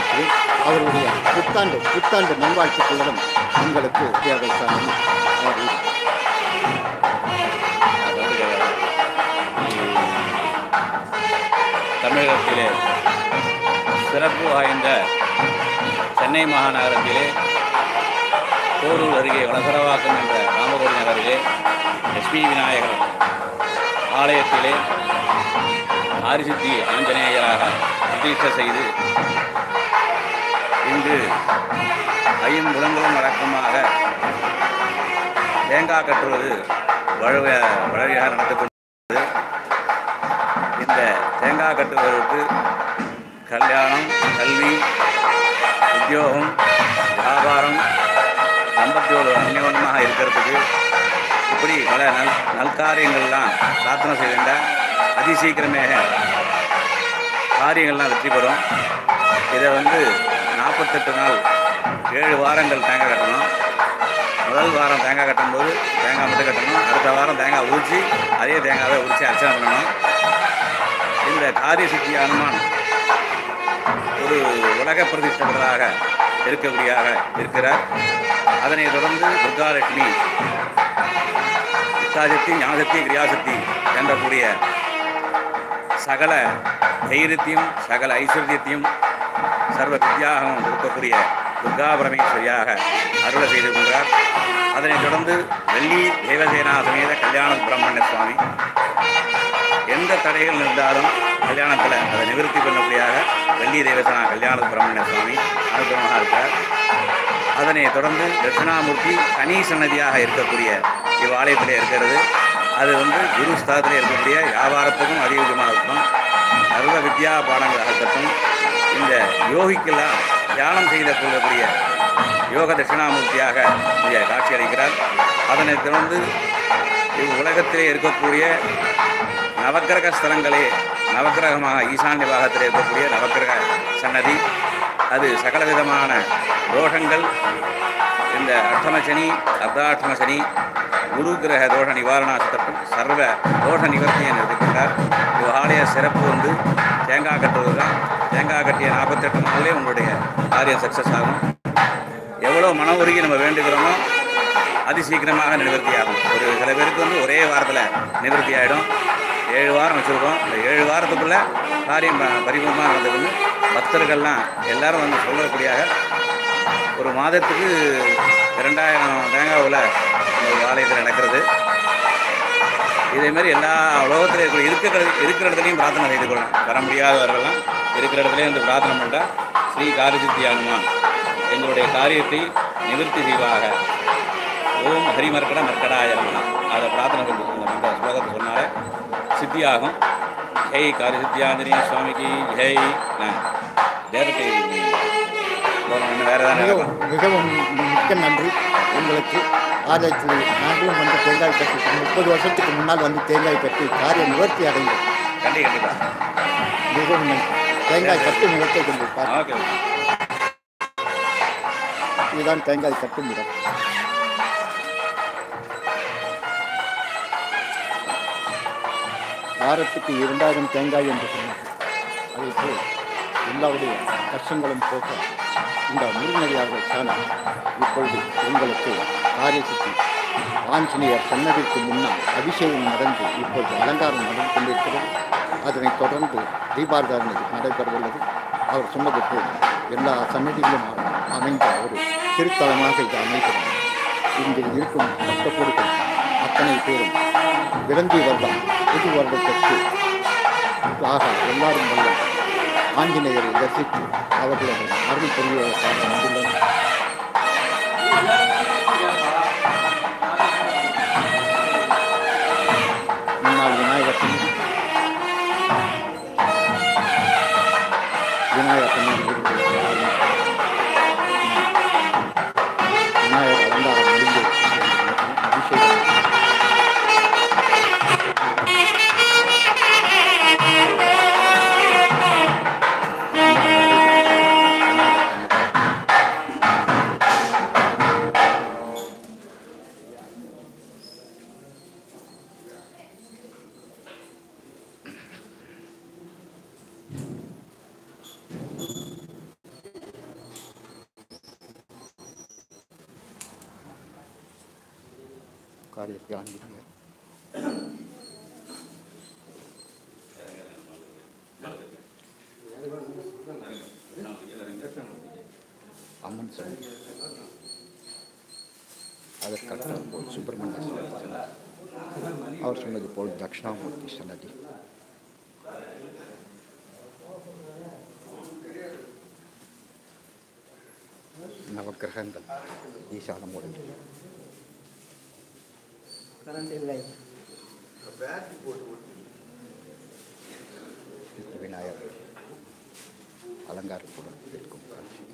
தெரிவிக்கிறேன் அவருடைய புத்தாண்டு புத்தாண்டு நல்வாழ்த்துக்களுடன் உங்களுக்கு தேவைக்கான தமிழகத்திலே சிறப்பு வாய்ந்த சென்னை மாநகரத்திலே போரூர் அருகே வளசரவாக்கம் என்ற ராமகோடி நகரிலே லட்சுமி விநாயகர் ஆலயத்திலே ஆரிசித்தி ஆஞ்சநேயராக பிரதிஷ்டை செய்து இன்று ஐம்புலங்களும் அடக்கமாக தேங்காய் கட்டுவது வழுவ வழவியாக நடந்து கொண்டது இந்த தேங்காய் கட்டுவதற்கு கல்யாணம் கல்வி உத்தியோகம் வியாபாரம் ஐம்பத்தோடு அந்யோன்யமாக இருக்கிறதுக்கு இப்படி பல நல் நல்காரியங்கள்லாம் பிரார்த்தனை அதி அதிசீக்கிரமே காரியங்கள்லாம் வெற்றி பெறும். இதை வந்து நாற்பத்தெட்டு நாள் ஏழு வாரங்கள் தேங்காய் கட்டணும். முதல் வாரம் தேங்காய் கட்டும்போது தேங்காய் மட்டும் கட்டணும். அடுத்த வாரம் தேங்காய் உரிச்சு அதே தேங்காவை உரித்து அர்ச்சனை பண்ணணும். இந்த காரிய சித்தி அனுமான் ஒரு உலக பிரதிஷ்டராக இருக்கக்கூடியதாக இருக்கிறார். அதனைத் தொடர்ந்து துர்காலட்சுமி இச்சாசக்தி ஞானசக்தி கிரியாசக்தி என்ற கூடிய சகல தைரியத்தையும் சகல ஐஸ்வர்யத்தையும் சர்வ வித்யாகவும் கொடுக்கக்கூடிய துர்கா பரமேஸ்வரியாக அருளை செய்து கொண்டார். அதனைத் தொடர்ந்து வெள்ளி தேவசேனா சமேத கல்யாண சுப்பிரமணிய சுவாமி. எந்த தடைகள் இருந்தாலும் கல்யாணத்தில் அதை நிவர்த்தி பண்ணக்கூடியாக வெள்ளி தேவசேனா கல்யாண சுப்பிரமணிய சுவாமி அனுகிரகமாக இருக்கார். அதனை தொடர்ந்து தட்சிணாமூர்த்தி தனி சன்னதியாக இருக்கக்கூடிய இவ்வாலயத்தில் இருக்கிறது. அது வந்து குரு ஸ்தானத்தில் இருக்கக்கூடிய வியாபாரத்துக்கும் அதிகமாக இருக்கும் நல்ல வித்யா பாடங்களாக இருக்கட்டும் இந்த யோகிக்கெல்லாம் தியானம் செய்து கொள்ளக்கூடிய யோக தட்சிணாமூர்த்தியாக இங்கே காட்சி அளிக்கிறார். அதனைத் தொடர்ந்து இவ் உலகத்திலே இருக்கக்கூடிய நவக்கிரக ஸ்தலங்களே நவக்கிரகமாக ஈசான்ய பாகத்தில் இருக்கக்கூடிய நவக்கிரக சன்னதி அது சகல விதமான தோஷங்கள் இந்த அஷ்டமசனி அர்த்தாஷ்டமசனி குரு கிரக தோஷ நிவாரணாசத்தட்டும் சர்வ தோஷ நிவர்த்தியை நிறுத்திக்கொண்டார் இந்த ஆலய சிறப்பு வந்து தேங்காய் கட்டுவது தான் தேங்காய் கட்டிய நாற்பத்தெட்டு நாளிலே உங்களுடைய காரியம் சக்ஸஸ் ஆகும். எவ்வளோ மன உருகி நம்ம வேண்டுகிறோமோ அதி சீக்கிரமாக நிவர்த்தி ஆகும். ஒரு சில பேருக்கு வந்து ஒரே வாரத்தில் நிவர்த்தி ஆகிடும் ஏழு வாரம் வச்சுருக்கோம். இந்த ஏழு வாரத்துக்குள்ளே காரியம் பரிபூர்ணமாக நடந்துக்கணும். பக்தர்கள்லாம் எல்லாரும் வந்து சொல்லக்கூடியாக ஒரு மாதத்துக்கு ரெண்டாயிரம் தேங்காவில் இந்த ஆலயத்தில் நடக்கிறது. இதே மாதிரி எல்லா உலகத்தில் இருக்கிற இருக்கிற இருக்கிற இடத்துலையும் பிரார்த்தனை செய்து கொள்ளலாம் வர முடியாதவர்கள்லாம் இருக்கிற இடத்துலையும் வந்து பிரார்த்தனை பண்ணால் ஸ்ரீ காரிசித்தி அனுமான். எங்களுடைய காரியத்தை நிவர்த்தி செய்வாக. ஓம் ஹரிமர்க்கட மர்க்கடாய அதை பிரார்த்தனை செஞ்சு அந்த ஸ்லோகத்தை சொன்னாலே சித்தியாகும். ஹெய் காரிசித்தியாஞ்சனேய சுவாமிக்கு. ஜெய் நான் தேவத்தை மிகவும் மிகவும் மிக்க நன்றி. உங்களுக்கு ஆலயத்தில் நாங்களும் வந்து தேங்காய் கட்டி முப்பது வருஷத்துக்கு முன்னால் வந்து தேங்காய் கட்டி காரியம் நிவர்த்தி அடைந்தோம் கண்டி மிகவும் தேங்காய் கட்டி கொண்டிருப்பார் ஓகே இதுதான் தேங்காய் கட்டும் இடம் வாரத்துக்கு இரண்டாயிரம் தேங்காய் என்று சொன்னார் அதே போல் எல்லாருடைய கஷ்டங்களும் போக இந்த முருகனடியார்கள் சேனல் இப்பொழுது உங்களுக்கு காரியசித்தி ஆஞ்சநேயர் சன்னதிக்கு முன்னால் அபிஷேகம் நடந்து இப்பொழுது அலங்காரம் நடந்து கொண்டிருக்கிறது. அதனைத் தொடர்ந்து தீபாராதனை நடைபெறவுள்ளது. அவர் சொன்னது போல் எல்லா சன்னதிகளும் அமைந்த ஒரு திருத்தலமாக இது அமைகிறது. இங்கு இருக்கும் பக்தகோடிகள் அத்தனை பேரும் விளங்கி வருடம் புது வருடத்திற்கு ஆக எல்லாரும் வல்ல ஆஞ்சநேயர் தரிசித்து அவர்களது அருள் புரிவதற்காக வந்துள்ளனர் முன்னாள் விநாயகர் சன்னதி. விநாயகர் விநாயகர் அலங்காரம் முடிந்து. அபிஷேகம். காரியத்தை ஆரம்பிங்க அம்மன் சன்னதி அதற்கடுத்த போல் சுப்பிரமணிய சுவாமி சன்னதி அவர் சொன்னது போல் தட்சிணாமூர்த்தி சன்னதி நவகிரகங்கள் ஈசான மூலை கரண்ட் இல்லை விநாயகர் அலங்காரத்துடன் இருக்கும் காட்சி.